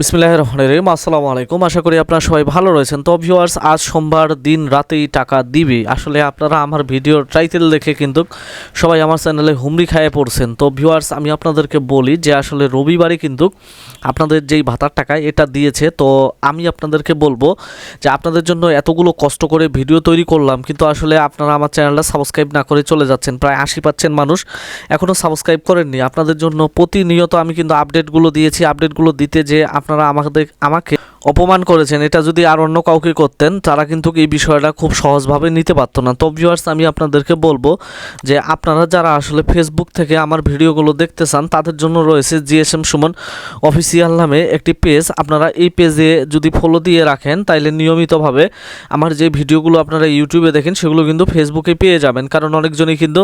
বিসমিল্লাহ রহমান রহিম। আসসালামু আলাইকুম। আশা করি আপনারা সবাই ভালো রয়েছেন। তো ভিউয়ার্স আজ সোমবার দিন রাতেই টাকা দিবে। আসলে আপনারা আমার ভিডিওর টাইটেল দেখে কিন্তু সবাই আমার চ্যানেলে হুমড়ি খায়ে পড়ছেন। তো ভিউয়ার্স আমি আপনাদেরকে বলি যে আসলে রবিবারে কিন্তু আপনাদের যেই ভাতার টাকা এটা দিয়েছে, তো আমি আপনাদেরকে বলব যে আপনাদের জন্য এতগুলো কষ্ট করে ভিডিও তৈরি করলাম, কিন্তু আসলে আপনারা আমার চ্যানেলটা সাবস্ক্রাইব না করে চলে যাচ্ছেন। প্রায় আশি পাচ্ছেন মানুষ এখনও সাবস্ক্রাইব করেননি। আপনাদের জন্য প্রতিনিয়ত আমি কিন্তু আপডেটগুলো দিয়েছি। আপডেটগুলো দিতে যে আপনারা আমাদের, আমাকে অপমান করেছেন, এটা যদি আর অন্য কাউকে করতেন, তারা কিন্তু এই বিষয়টা খুব সহজভাবে নিতে পারতো না। তো ভিউয়ার্স আমি আপনাদেরকে বলব যে আপনারা যারা আসলে ফেসবুক থেকে আমার ভিডিওগুলো দেখতে চান, তাদের জন্য রয়েছে জিএসএম সুমন অফিসিয়াল নামে একটি পেজ আপনারা এই পেজে যদি ফলো দিয়ে রাখেন, তাইলে নিয়মিতভাবে আমার যে ভিডিওগুলো আপনারা ইউটিউবে দেখেন, সেগুলো কিন্তু ফেসবুকে পেয়ে যাবেন। কারণ অনেকজনই কিন্তু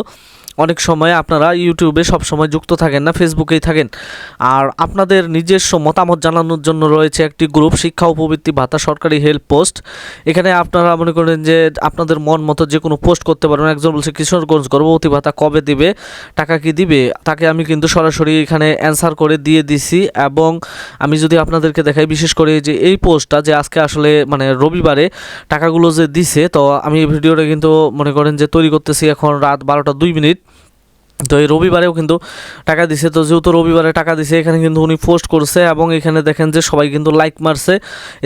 অনেক সময় আপনারা ইউটিউবে সব সময় যুক্ত থাকেন না ফেসবুকেই থাকেন। আর আপনাদের নিজস্ব মতামত জানানোর জন্য রয়েছে একটি গ্রুপ, শিক্ষা উপবৃত্তি ভাতা সরকারি হেল্প পোস্ট। এখানে আপনারা মনে করেন যে আপনাদের মন মতো যে কোনো পোস্ট করতে পারবেন। একজন বলছে, কিশোরগঞ্জ গর্ভবতী ভাতা কবে দিবে? টাকা কি দিবে? তাকে আমি কিন্তু সরাসরি এখানে অ্যান্সার করে দিয়ে দিছি এবং আমি যদি আপনাদেরকে দেখাই, বিশেষ করে যে এই পোস্টটা যে আজকে আসলে মানে রবিবারে টাকাগুলো যে দিছে, তো আমি এই ভিডিওটা কিন্তু মনে করেন যে তৈরি করতেছি এখন রাত বারোটা দুই মিনিট। তো এই রবিবারেও কিন্তু টাকা দিছে। তো যেহেতু রবিবারে টাকা দিছে, এখানে কিন্তু উনি পোস্ট করছে এবং এখানে দেখেন যে সবাই কিন্তু লাইক মারছে।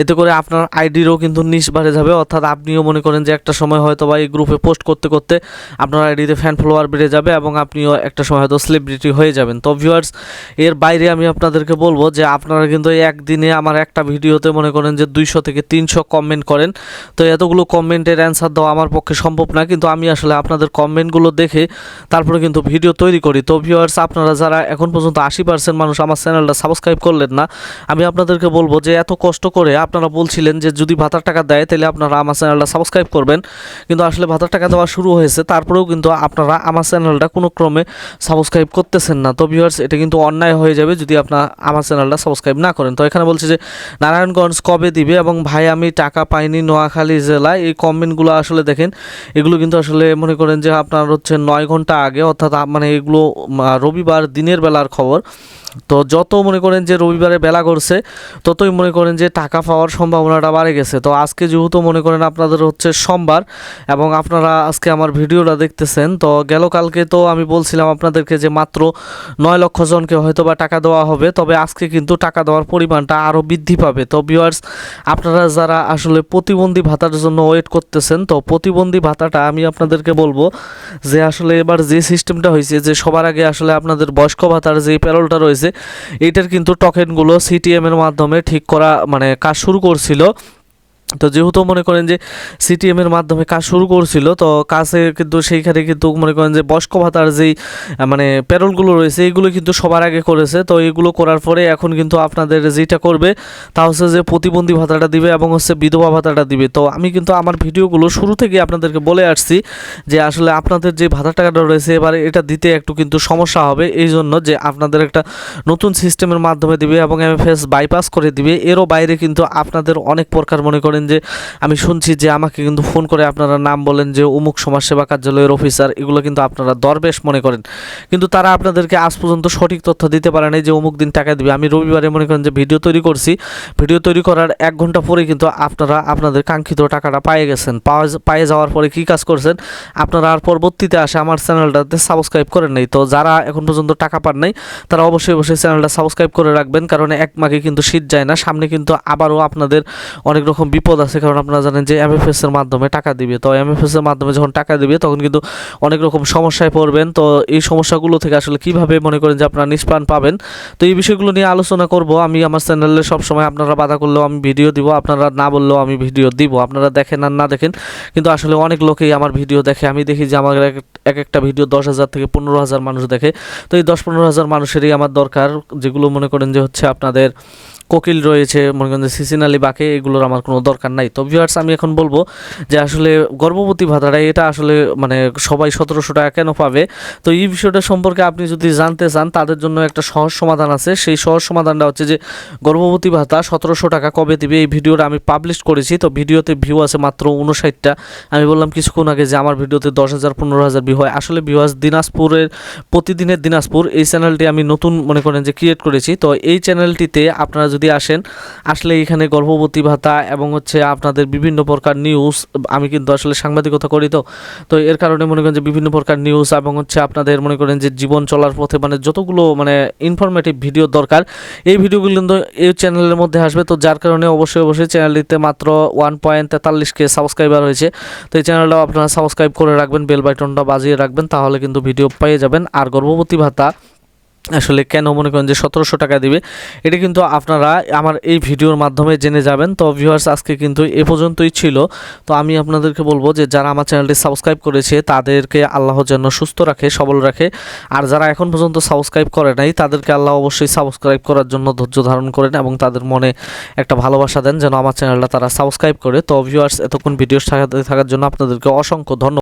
এতে করে আপনার আইডিরও কিন্তু নিশ বাড়ে যাবে। অর্থাৎ আপনিও মনে করেন যে একটা সময় হয়তো বা এই গ্রুপে পোস্ট করতে করতে আপনার আইডিতে ফ্যান ফলোয়ার বেড়ে যাবে এবং আপনিও একটা সময় হয়তো সেলিব্রিটি হয়ে যাবেন। তো ভিউয়ার্স এর বাইরে আমি আপনাদেরকে বলব যে আপনারা কিন্তু একদিনে আমার একটা ভিডিওতে মনে করেন যে দুইশো থেকে তিনশো কমেন্ট করেন। তো এতগুলো কমেন্টের অ্যান্সার দেওয়া আমার পক্ষে সম্ভব না। কিন্তু আমি আসলে আপনাদের কমেন্টগুলো দেখে তারপরে কিন্তু তৈরি করি। তো ভিউয়ার্স আপনারা যারা এখন পর্যন্ত আশি পার্সেন্ট মানুষ আমার চ্যানেলটা সাবস্ক্রাইব করলেন না, আমি আপনাদেরকে বলব যে এত কষ্ট করে আপনারা বলছিলেন যে যদি ভাতার টাকা দেয়, তাহলে আপনারা আমার চ্যানেলটা সাবস্ক্রাইব করবেন। কিন্তু আসলে ভাতার টাকা দেওয়া শুরু হয়েছে, তারপরেও কিন্তু আপনারা আমার চ্যানেলটা কোনো ক্রমে সাবস্ক্রাইব করতেছেন না। তো ভিউয়ার্স এটা কিন্তু অন্যায় হয়ে যাবে যদি আপনার আমার চ্যানেলটা সাবস্ক্রাইব না করেন। তো এখানে বলছে যে, নারায়ণগঞ্জ কবে দিবে এবং ভাই, আমি টাকা পাইনি নোয়াখালী জেলায়। এই কমেন্টগুলো আসলে দেখেন, এগুলো কিন্তু আসলে মনে করেন যে আপনার হচ্ছে নয় ঘণ্টা আগে, অর্থাৎ মানে এগুলো রবিবার দিনের বেলার খবর। তো যত মনে করেন যে রবিবারে বেলা করছে ততই মনে করেন যে টাকা পাওয়ার সম্ভাবনাটা বাড়ে গেছে। তো আজকে যেহেতু মনে করেন আপনাদের হচ্ছে সোমবার এবং আপনারা আজকে আমার ভিডিওটা দেখতেছেন, তো গেল কালকে তো আমি বলছিলাম আপনাদেরকে যে মাত্র নয় লক্ষ জনকে হয়তো বা টাকা দেওয়া হবে, তবে আজকে কিন্তু টাকা দেওয়ার পরিমাণটা আরও বৃদ্ধি পাবে। তো ভিউয়ার্স আপনারা যারা আসলে প্রতিবন্ধী ভাতার জন্য ওয়েট করতেছেন, তো প্রতিবন্ধী ভাতাটা আমি আপনাদেরকে বলব যে আসলে এবার যে সিস্টেমটা হয়েছে যে সবার আগে আসলে আপনাদের বয়স্ক ভাতার যে প্যারোলটা রয়েছে এটার কিন্তু টকেনগুলো সিটিএম এর মাধ্যমে ঠিক করা মানে কাজ শুরু করছিল। তো যেহেতু মনে করেন যে সিটিএম এর মাধ্যমে কাজ শুরু করছিল, তো কাজে কিন্তু সেইখানে কিন্তু মনে করেন যে বয়স্ক ভাতার যেই মানে প্যারোলগুলো রয়েছে এইগুলো কিন্তু সবার আগে করেছে। তো এগুলো করার পরে এখন কিন্তু আপনাদের যেটা করবে, তা হচ্ছে যে প্রতিবন্ধী ভাতাটা দিবে এবং হচ্ছে বিধবা ভাতাটা দিবে। তো আমি কিন্তু আমার ভিডিওগুলো শুরু থেকে আপনাদেরকে বলে আসছি যে আসলে আপনাদের যে ভাতার টাকাটা রয়েছে, এবারে এটা দিতে একটু কিন্তু সমস্যা হবে। এই জন্য যে আপনাদের একটা নতুন সিস্টেমের মাধ্যমে দিবে এবং এমএফএস বাইপাস করে দিবে। এরও বাইরে কিন্তু আপনাদের অনেক প্রকার মনে করেন যে, আমি শুনছি যে আমাকে কিন্তু ফোন করে আপনারা নাম বলেন যে, অমুক সমাজসেবা কার্যালয়ের অফিসার এগুলো কিন্তু আপনারা দরবেশ মনে করেন। কিন্তু তারা আপনাদেরকে আজ পর্যন্ত সঠিক তথ্য দিতে পারে নাই যে, অমুক দিন টাকা দিবে। আমি রবিবারে মনে করেন যে ভিডিও তৈরি করছি। ভিডিও তৈরি করার এক ঘণ্টা পরে কিন্তু আপনারা, আপনাদের কাঙ্ক্ষিত টাকাটা পেয়ে গেছেন। পাওয়া পায়ে যাওয়ার পরে কি কাজ করছেন? আপনারা আর পরবর্তীতে আসে আমার চ্যানেলটাতে সাবস্ক্রাইব করেন নাই। তো যারা এখন পর্যন্ত টাকা পান নাই, তারা অবশ্যই অবশ্যই চ্যানেলটা সাবস্ক্রাইব করে রাখবেন। কারণ এক মাকে কিন্তু শীত যায় না, সামনে কিন্তু আবারও আপনাদের অনেক রকম বিপদ আছে, কারণ আপনারা জানেন যে এমএফএস এর মাধ্যমে টাকা দিবে। তো এমএফএস এর মাধ্যমে যখন টাকা দিবে, তখন কিন্তু অনেক রকম সমস্যায় পড়বেন। তো এই সমস্যাগুলো থেকে আসলে কীভাবে মনে করেন যে আপনারা নিষ্প্রাণ পাবেন? তো এই বিষয়গুলো নিয়ে আলোচনা করব। আমি আমার চ্যানেলে সবসময় আপনারা বাধা করলেও আমি ভিডিও দিব, আপনারা না বললেও আমি ভিডিও দিব। আপনারা দেখেন আর না দেখেন, কিন্তু আসলে অনেক লোকেই আমার ভিডিও দেখে। আমি দেখি যে আমার এক একটা ভিডিও দশ হাজার থেকে পনেরো হাজার মানুষ দেখে। তো এই দশ পনেরো হাজার মানুষেরই আমার দরকার, যেগুলো মনে করেন যে হচ্ছে আপনাদের কোকিল রয়েছে, মনে করেন সিসিনালি বাকে, এগুলোর আমার কোনো দরকার নাই। তো ভিউয়ার্স আমি এখন বলব যে আসলে গর্ভবতী ভাতাটা এটা আসলে মানে সবাই সতেরোশো টাকা কেন পাবে? তো এই বিষয়টা সম্পর্কে আপনি যদি জানতে চান, তাদের জন্য একটা সহজ সমাধান আছে। সেই সহজ সমাধানটা হচ্ছে যে গর্ভবতী ভাতা সতেরোশো টাকা কবে দিবে? এই ভিডিওটা আমি পাবলিশ করেছি। তো ভিডিওতে ভিউ আছে মাত্র উনষাটটা আমি বললাম কিছুক্ষণ আগে যে আমার ভিডিওতে দশ হাজার, পনেরো হাজার ভিউ হয়। আসলে ভিউ আছে দিনাজপুরের, প্রতিদিনের দিনাজপুর, এই চ্যানেলটি আমি নতুন মনে করেন যে ক্রিয়েট করেছি। তো এই চ্যানেলটিতে আপনারা যদি আসেন, আসলে এখানে গর্ভবতী ভাতা এবং হচ্ছে আপনাদের বিভিন্ন প্রকার নিউজ আমি কিন্তু আসলে সাংবাদিকতা করি তো তো এর কারণে মনে করেন যে বিভিন্ন প্রকার নিউজ এবং হচ্ছে আপনাদের মনে করেন যে জীবন চলার পথে মানে যতগুলো মানে ইনফরমেটিভ ভিডিও দরকার, এই ভিডিওগুলো কিন্তু এই চ্যানেলের মধ্যে আসবে। তো যার কারণে অবশ্যই অবশ্যই চ্যানেলটিতে মাত্র ওয়ান পয়েন্ট তেতাল্লিশ কে সাবস্ক্রাইবার হয়েছে। তো এই চ্যানেলটাও আপনারা সাবস্ক্রাইব করে রাখবেন বেল বাটনটা বাজিয়ে রাখবেন, তাহলে কিন্তু ভিডিও পেয়ে যাবেন। আর গর্ভবতী ভাতা আসলে কেন মনে করেন যে সতেরোশো টাকা দিবে? এটা কিন্তু আপনারা আমার এই ভিডিওর মাধ্যমে জেনে যাবেন। তো ভিউয়ার্স আজকে কিন্তু এ পর্যন্তই ছিল। তো আমি আপনাদেরকে বলব যে যারা আমার চ্যানেলটি সাবস্ক্রাইব করেছে, তাদেরকে আল্লাহ যেন সুস্থ রাখে, সবল রাখে। আর যারা এখন পর্যন্ত সাবস্ক্রাইব করে নাই, তাদেরকে আল্লাহ অবশ্যই সাবস্ক্রাইব করার জন্য ধৈর্য ধারণ করেন এবং তাদের মনে একটা ভালোবাসা দেন যেন আমার চ্যানেলটা তারা সাবস্ক্রাইব করে। তো ভিউয়ার্স এতক্ষণ ভিডিও থাকার জন্য আপনাদেরকে অসংখ্য ধন্যবাদ।